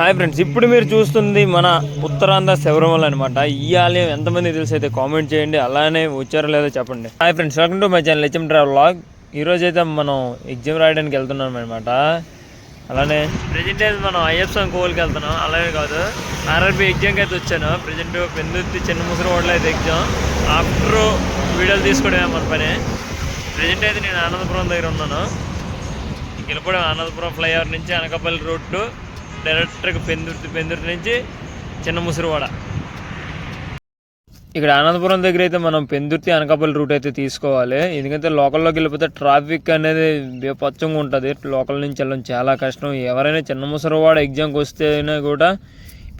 Hi friends ఇప్పుడు మీరు చూస్తుంది మన ఉత్తరాంధ్ర శబరిమల అనమాట ఈ ఆలయం ఎంతమంది తెలిసి అయితే కామెంట్ చేయండి అలానే వచ్చారో లేదో చెప్పండి. Hi friends welcome to my channel HM travel log ఈరోజు అయితే మనం ఎగ్జామ్ రాయడానికి వెళ్తున్నాం అనమాట అలానే ప్రజెంట్ అయితే మనం ఐఎఫ్ఎం కోల్కి వెళ్తున్నాం. అలాగే కాదు ఆర్ఆర్బి ఎగ్జామ్కి అయితే వచ్చాను. ప్రజెంట్ పెందుర్తి చిన్న ముసలి ఓడలో అయితే ఎగ్జామ్ ఆఫ్టర్ వీడియోలు తీసుకోవడమే మన పని. ప్రజెంట్ అయితే నేను ఆనందపురం దగ్గర ఉన్నాను. వెళ్ళిపోవడం అనంతపురం ఫ్లైఓవర్ నుంచి అనకాపల్లి రోడ్డు డైరెక్ట్గా పెందుర్తి పెందుర్తి నుంచి చిన్న ముసురువాడ. ఇక్కడ అనంతపురం దగ్గర అయితే మనం పెందుర్తి అనకాపల్లి రూట్ అయితే తీసుకోవాలి. ఎందుకంటే లోకల్లోకి వెళ్ళిపోతే ట్రాఫిక్ అనేది బీభత్సంగా ఉంటుంది. లోకల్ నుంచి వెళ్ళడం చాలా కష్టం. ఎవరైనా చిన్న ముసరవాడ ఎగ్జామ్కి వస్తేనే కూడా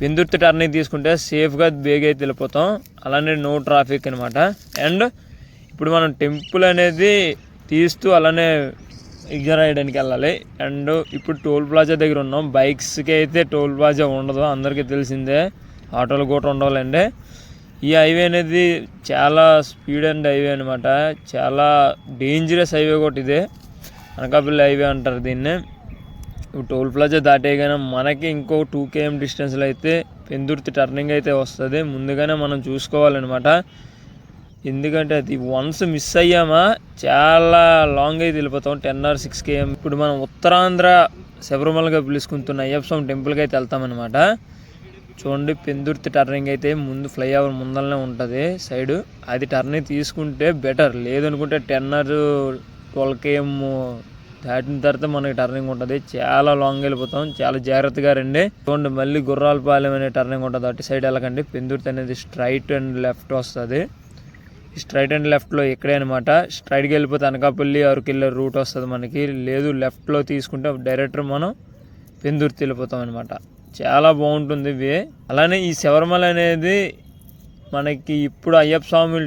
పెందుర్తి టర్నింగ్ తీసుకుంటే సేఫ్గా బేగ్ అయితే వెళ్ళిపోతాం. అలానే నో ట్రాఫిక్ అనమాట అండ్ ఇప్పుడు మనం టెంపుల్ అనేది తీస్తూ అలానే ఎగ్జామ్ రాయడానికి వెళ్ళాలి. అండ్ ఇప్పుడు టోల్ ప్లాజా దగ్గర ఉన్నాం. బైక్స్కి అయితే టోల్ ప్లాజా ఉండదు. అందరికీ తెలిసిందే. ఆటోలు కూడా ఉండవాలండి. ఈ హైవే అనేది చాలా స్పీడ్ అండ్ హైవే అనమాట చాలా డేంజరస్ హైవే కూడా ఇదే. అనకాపల్లి హైవే అంటారు దీన్ని. ఇప్పుడు టోల్ ప్లాజా దాటేగానే మనకి ఇంకో టూ కేఎం డిస్టెన్స్లో అయితే పెందుర్తి టర్నింగ్ అయితే వస్తుంది. ముందుగానే మనం చూసుకోవాలన్నమాట. ఎందుకంటే అది వన్స్ మిస్ అయ్యామా చాలా లాంగ్ అయితే వెళ్ళిపోతాం. టెన్ ఆర్ సిక్స్ కేఎం ఇప్పుడు మనం ఉత్తరాంధ్ర శబరిమలగా పిలుచుకుంటున్న అయ్యప్ప స్వామి టెంపుల్కి అయితే వెళ్తామన్నమాట. చూడండి పెందుర్తి టర్నింగ్ అయితే ముందు ఫ్లైఓవర్ ముందరనే ఉంటుంది సైడ్ అది టర్నింగ్ తీసుకుంటే బెటర్ లేదనుకుంటే టెన్ ఆర్ ట్వెల్వ్ కేఎం దాటిన తర్వాత మనకి టర్నింగ్ ఉంటుంది. చాలా లాంగ్ వెళ్ళిపోతాం. చాలా జాగ్రత్తగా రండి. చూడండి మళ్ళీ గుర్రాలపాలెం అనే టర్నింగ్ ఉంటుంది. అటు సైడ్ వెళ్ళకండి. పెందుర్తి అనేది స్ట్రైట్ అండ్ లెఫ్ట్ వస్తుంది. స్ట్రైట్ అండ్ లెఫ్ట్లో ఇక్కడే అనమాట స్ట్రైట్కి వెళ్ళిపోతే అనకాపల్లి అరకు వెళ్ళే రూట్ వస్తుంది మనకి. లేదు లెఫ్ట్లో తీసుకుంటే డైరెక్ట్ మనం పెందుర్తి వెళ్ళిపోతాం అనమాట చాలా బాగుంటుంది ఇవి అలానే ఈ శబరిమల అనేది మనకి ఇప్పుడు అయ్యప్ప స్వాములు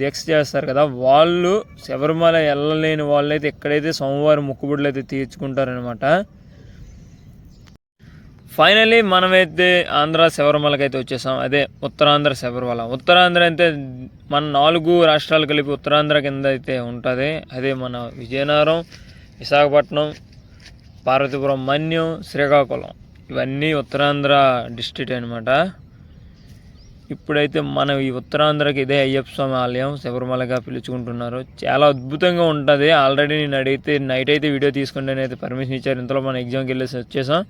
దీక్ష చేస్తారు కదా. వాళ్ళు శబరిమల వెళ్ళలేని వాళ్ళైతే ఎక్కడైతే సోమవారం మొక్కుబడులు అయితే తీర్చుకుంటారనమాట ఫైనలీ మనమైతే ఆంధ్ర శబరిమలకైతే వచ్చేసాం. అదే ఉత్తరాంధ్ర శబరిమల. ఉత్తరాంధ్ర అయితే మన నాలుగు రాష్ట్రాలు కలిపి ఉత్తరాంధ్ర కింద అయితే ఉంటుంది. అదే మన విజయనగరం విశాఖపట్నం పార్వతీపురం మన్యం శ్రీకాకుళం. ఇవన్నీ ఉత్తరాంధ్ర డిస్ట్రిక్ట్ అనమాట ఇప్పుడైతే మనం ఈ ఉత్తరాంధ్రకి ఇదే అయ్యప్ప స్వామి ఆలయం శబరిమలగా పిలుచుకుంటున్నారు. చాలా అద్భుతంగా ఉంటుంది. ఆల్రెడీ నేను అడిగితే నైట్ అయితే వీడియో తీసుకుంటేనే అయితే పర్మిషన్ ఇచ్చారు. ఇంతలో మన ఎగ్జామ్కి వెళ్ళేసి వచ్చేసాం.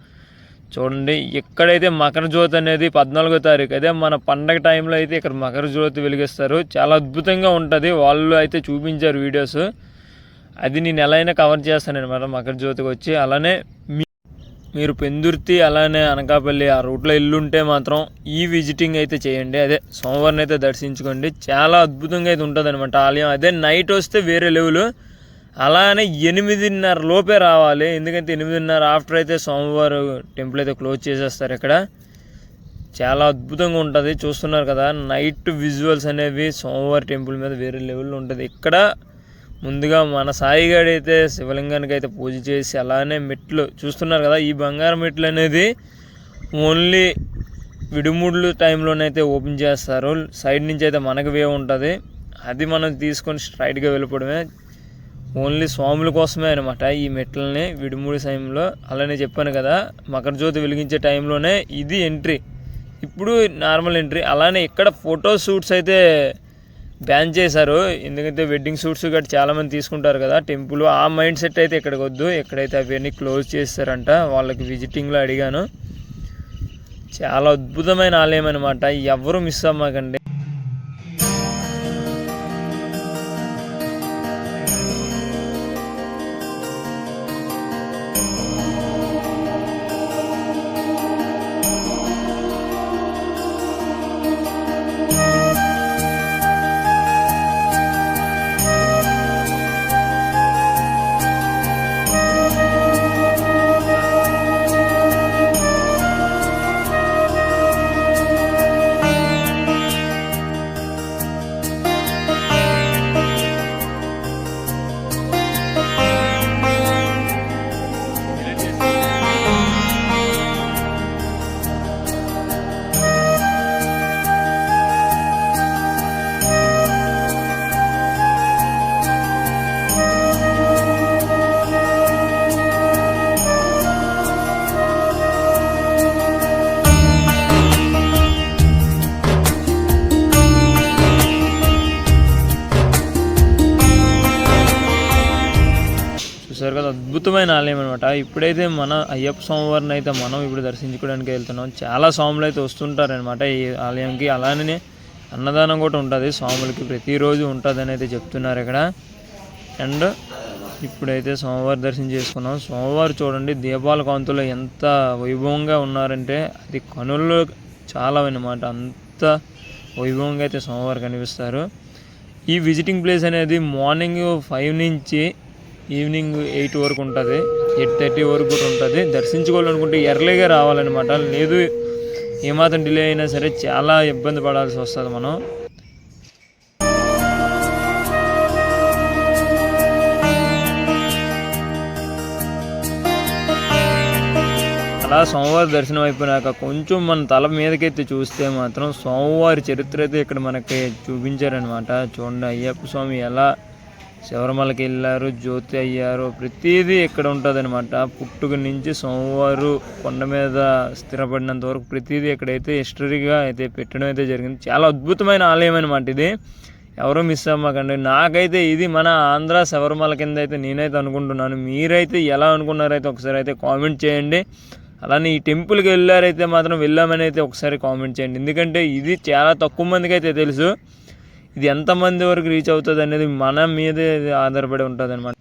చూడండి ఎక్కడైతే మకర జ్యోతి అనేది పద్నాలుగో తారీఖు. అదే మన పండగ టైంలో అయితే ఇక్కడ మకర జ్యోతి వెలిగిస్తారు. చాలా అద్భుతంగా ఉంటుంది. వాళ్ళు అయితే చూపించారు వీడియోస్. అది నేను ఎలా అయినా కవర్ చేస్తాను అనమాట మకర జ్యోతికి వచ్చి. అలానే మీ మీరు పెందుర్తి అలానే అనకాపల్లి ఆ రూట్లో ఇల్లుంటే మాత్రం ఈ విజిటింగ్ అయితే చేయండి. అదే సోమవారం అయితే దర్శించుకోండి. చాలా అద్భుతంగా అయితే ఉంటుంది అనమాట ఆలయం. అదే నైట్ వస్తే వేరే లెవెల్. అలానే ఎనిమిదిన్నర లోపే రావాలి. ఎందుకంటే ఎనిమిదిన్నర ఆఫ్టర్ అయితే సోమవారం టెంపుల్ అయితే క్లోజ్ చేసేస్తారు ఇక్కడ. చాలా అద్భుతంగా ఉంటుంది. చూస్తున్నారు కదా నైట్ విజువల్స్ అనేవి సోమవారం టెంపుల్ మీద వేరే లెవెల్లో ఉంటుంది. ఇక్కడ ముందుగా మన సాయిగాడి అయితే శివలింగానికి అయితే పూజ చేసి అలానే మెట్లు చూస్తున్నారు కదా ఈ బంగారం మెట్లు అనేది ఓన్లీ విడుముడులు టైంలోనైతే ఓపెన్ చేస్తారు. సైడ్ నుంచి అయితే మనకు వే ఉంటుంది. అది మనం తీసుకొని స్ట్రైట్గా వెళ్ళిపోవడమే. ఓన్లీ స్వాముల కోసమే అనమాట ఈ మెట్లని విడుముడి సమయంలో అలానే చెప్పాను కదా మకర జ్యోతి వెలిగించే టైంలోనే ఇది ఎంట్రీ. ఇప్పుడు నార్మల్ ఎంట్రీ. అలానే ఇక్కడ ఫోటో షూట్స్ అయితే బ్యాన్ చేశారు. ఎందుకంటే వెడ్డింగ్ షూట్స్ గట్రా చాలామంది తీసుకుంటారు కదా టెంపుల్. ఆ మైండ్ సెట్ అయితే ఇక్కడికి వద్దు. ఎక్కడైతే అవన్నీ క్లోజ్ చేస్తారంట వాళ్ళకి విజిటింగ్లో అడిగాను. చాలా అద్భుతమైన ఆలయం అనమాట ఎవరు మిస్ అవ్వకండి. చూసారు కదా అద్భుతమైన ఆలయం అనమాట ఇప్పుడైతే మన అయ్యప్ప స్వామివారిని అయితే మనం ఇప్పుడు దర్శించుకోవడానికి వెళ్తున్నాం. చాలా స్వాములు అయితే వస్తుంటారనమాట ఈ ఆలయంకి. అలానే అన్నదానం కూడా ఉంటుంది స్వాములకి. ప్రతిరోజు ఉంటుందని అయితే చెప్తున్నారు ఇక్కడ. అండ్ ఇప్పుడైతే సోమవారి దర్శనం చేసుకున్నాం. సోమవారం చూడండి దీపాల కాంతులో ఎంత వైభవంగా ఉన్నారంటే అది కనుల్లో చాలా అనమాట అంత వైభవంగా అయితే సోమవారం కనిపిస్తారు. ఈ విజిటింగ్ ప్లేస్ అనేది మార్నింగ్ ఫైవ్ నుంచి ఈవినింగ్ ఎయిట్ వరకు ఉంటుంది ఎయిట్ థర్టీ వరకు కూడా ఉంటుంది. దర్శించుకోవాలనుకుంటే ఎర్లీగా రావాలన్నమాట. లేదు ఏమాత్రం డిలే అయినా సరే చాలా ఇబ్బంది పడాల్సి వస్తుంది మనం. అలా సోమవారి దర్శనం అయిపోయినాక కొంచెం మన తల మీదకెత్తి చూస్తే మాత్రం సోమవారి చరిత్ర అయితే ఇక్కడ మనకి చూపించారనమాట చూడండి అయ్యప్ప స్వామి ఎలా శబరిమలకి వెళ్ళారు జ్యోతి అయ్యారు. ప్రతిదీ ఇక్కడ ఉంటుంది అనమాట పుట్టుక నుంచి సోమవారు కొండ మీద స్థిరపడినంత వరకు ప్రతిదీ ఇక్కడైతే హిస్టరీగా అయితే పెట్టడం అయితే జరిగింది. చాలా అద్భుతమైన ఆలయం అనమాట ఇది. ఎవరో మిస్ అవ్వకండి. నాకైతే ఇది మన ఆంధ్ర శబరిమల కింద అయితే నేనైతే అనుకుంటున్నాను. మీరైతే ఎలా అనుకున్నారైతే ఒకసారి అయితే కామెంట్ చేయండి. అలానే ఈ టెంపుల్కి వెళ్ళారైతే మాత్రం వెళ్ళామని అయితే ఒకసారి కామెంట్ చేయండి. ఎందుకంటే ఇది చాలా తక్కువ మందికి అయితే తెలుసు. ఇది ఎంతమంది వరకు రీచ్ అవుతుంది అనేది మన మీదే ఆధారపడి ఉంటుంది అనమాట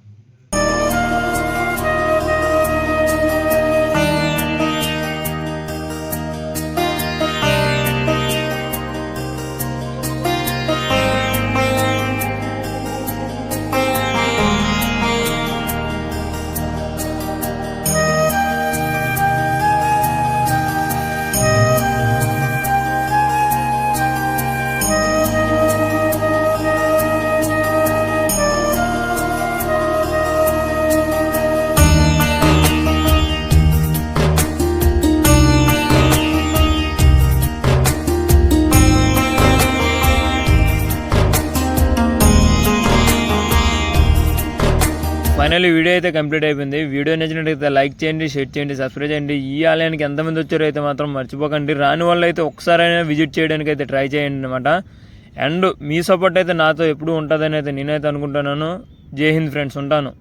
ఫైనల్ వీడియో అయితే కంప్లీట్ అయిపోయింది. వీడియో నచ్చినట్టయితే లైక్ చేయండి షేర్ చేయండి సబ్స్క్రైబ్ చేయండి. ఈ ఆలయానికి ఎంతమంది వచ్చారో అయితే మాత్రం మర్చిపోకండి. రాని వాళ్ళు అయితే ఒకసారైనా విజిట్ చేయడానికి అయితే ట్రై చేయండి అనమాట అండ్ మీ సపోర్ట్ అయితే నాతో ఎప్పుడు ఉంటుందని అయితే నేనైతే అనుకుంటున్నాను. జై హింద్ ఫ్రెండ్స్ ఉంటాను.